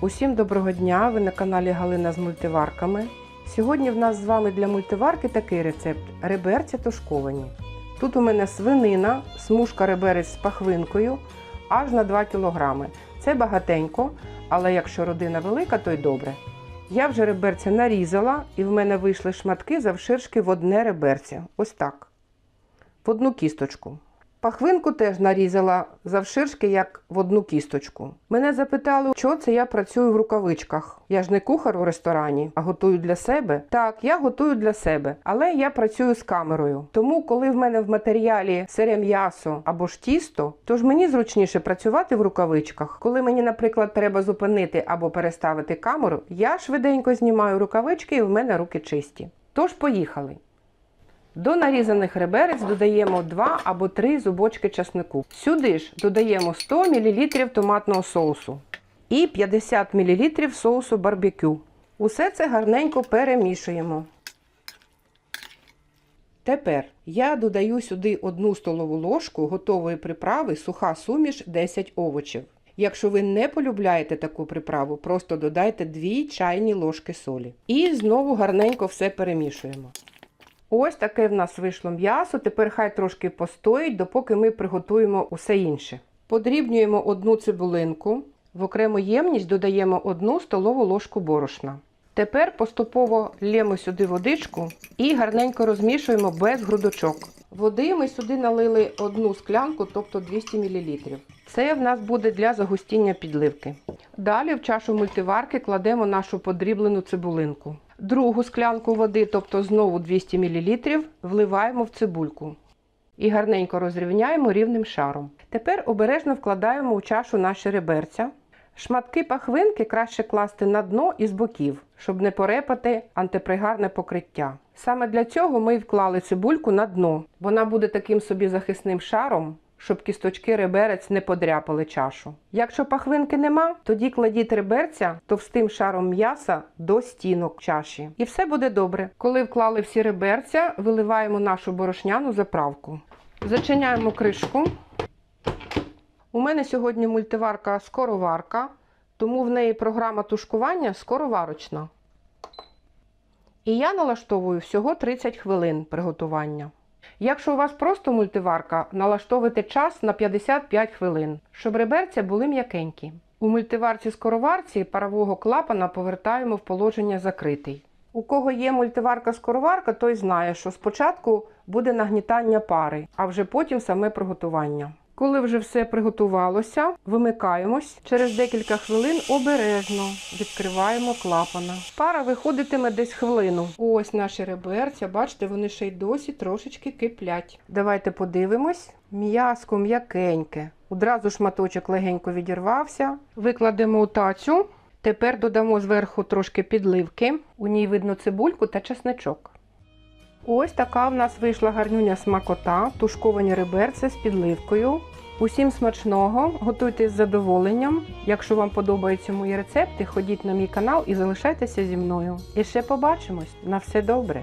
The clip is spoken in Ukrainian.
Усім доброго дня! Ви на каналі Галина з мультиварками. Сьогодні в нас з вами для мультиварки такий рецепт реберця тушковані. Тут у мене свинина, смужка реберець з пахвинкою аж на 2 кг. Це багатенько, але якщо родина велика, то й добре. Я вже реберця нарізала і в мене вийшли шматки завширшки в одне реберця. Ось так. В одну кісточку. Пахвинку теж нарізала завширшки, як в одну кісточку. Мене запитали, що це я працюю в рукавичках. Я ж не кухар у ресторані, а готую для себе. Так, я готую для себе, але я працюю з камерою. Тому, коли в мене в матеріалі сире м'ясо або ж тісто, то ж мені зручніше працювати в рукавичках. Коли мені, наприклад, треба зупинити або переставити камеру, я швиденько знімаю рукавички і в мене руки чисті. Тож поїхали. До нарізаних реберець додаємо 2 або 3 зубочки часнику. Сюди ж додаємо 100 мл томатного соусу і 50 мл соусу барбекю. Усе це гарненько перемішуємо. Тепер я додаю сюди 1 столову ложку готової приправи суха суміш 10 овочів. Якщо ви не полюбляєте таку приправу, просто додайте 2 чайні ложки солі. І знову гарненько все перемішуємо. Ось таке в нас вийшло м'ясо. Тепер хай трошки постоїть, допоки ми приготуємо усе інше. Подрібнюємо одну цибулинку. В окрему ємність додаємо одну столову ложку борошна. Тепер поступово лємо сюди водичку і гарненько розмішуємо без грудочок. Води ми сюди налили одну склянку, тобто 200 мл. Це в нас буде для загустіння підливки. Далі в чашу мультиварки кладемо нашу подріблену цибулинку. Другу склянку води, тобто знову 200 мл, вливаємо в цибульку і гарненько розрівняємо рівним шаром. Тепер обережно вкладаємо у чашу наші реберця. Шматки пахвинки краще класти на дно і з боків, щоб не порепати антипригарне покриття. Саме для цього ми й вклали цибульку на дно. Вона буде таким собі захисним шаром, щоб кісточки реберець не подряпали чашу. Якщо пахвинки нема, тоді кладіть реберця товстим шаром м'яса до стінок чаші. І все буде добре. Коли вклали всі реберця, виливаємо нашу борошняну заправку. Зачиняємо кришку. У мене сьогодні мультиварка скороварка, тому в неї програма тушкування скороварочна. І я налаштовую всього 30 хвилин приготування. Якщо у вас просто мультиварка, налаштовуйте час на 55 хвилин, щоб реберця були м'якенькі. У мультиварці скороварці парового клапана повертаємо в положення закритий. У кого є мультиварка-скороварка, той знає, що спочатку буде нагнітання пари, а вже потім саме приготування. Коли вже все приготувалося, вимикаємось. Через декілька хвилин обережно відкриваємо клапана. Пара виходитиме десь хвилину. Ось наші реберця, бачите, вони ще й досі трошечки киплять. Давайте подивимось. М'яско м'якеньке. Одразу шматочок легенько відірвався. Викладемо у тацю. Тепер додамо зверху трошки підливки. У ній видно цибульку та чесничок. Ось така в нас вийшла гарнюня смакота, тушковані реберця з підливкою. Усім смачного, готуйте з задоволенням. Якщо вам подобаються мої рецепти, ходіть на мій канал і залишайтеся зі мною. І ще побачимось. На все добре!